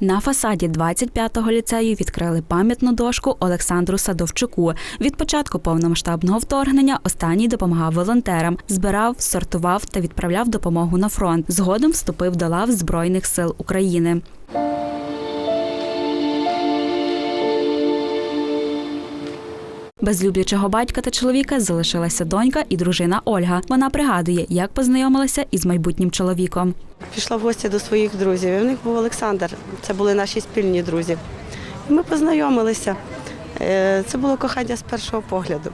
На фасаді 25-го ліцею відкрили пам'ятну дошку Олександру Садовчуку. Від початку повномасштабного вторгнення останній допомагав волонтерам, збирав, сортував та відправляв допомогу на фронт. Згодом вступив до лав Збройних сил України. Без люблячого батька та чоловіка залишилася донька і дружина Ольга. Вона пригадує, як познайомилася із майбутнім чоловіком. Пішла в гості до своїх друзів. І в них був Олександр. Це були наші спільні друзі. І ми познайомилися. Е, Це було кохання з першого погляду.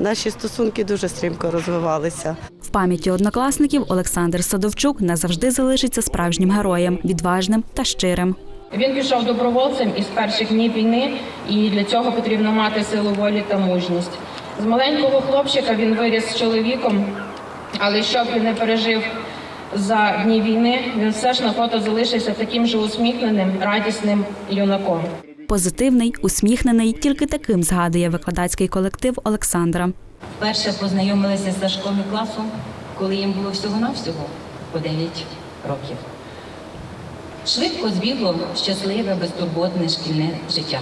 Наші стосунки дуже стрімко розвивалися. В пам'яті однокласників Олександр Садовчук назавжди залишиться справжнім героєм, відважним та щирим. Він пішов добровольцем із перших днів війни, і для цього потрібно мати силу волі та мужність. З маленького хлопчика він виріс з чоловіком, але що б він не пережив за дні війни, він все ж на фото залишився таким же усміхненим, радісним юнаком. Позитивний, усміхнений. Тільки таким згадує викладацький колектив Олександра. Вперше познайомилися з Сашком і класом, коли їм було всього-навсього по 9 років. Швидко збігло щасливе, безтурботне шкільне життя.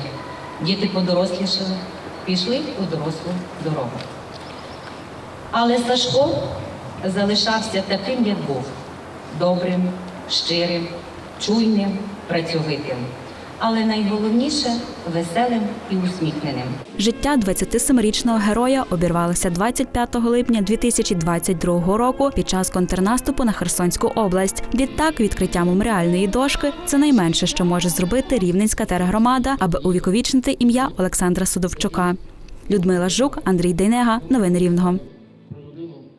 Діти подорослішали, пішли у дорослу дорогу. Але Сашко залишався таким, як був добрим, щирим, чуйним, працьовитим. Але найголовніше веселим і усміхненим. Життя 27-річного героя обірвалося 25 липня 2022 року під час контрнаступу на Херсонську область. Відтак, відкриття меморіальної дошки це найменше, що може зробити Рівненська тергромада, аби увіковічнити ім'я Олександра Судовчука. Людмила Жук, Андрій Дейнега. Новини Рівного.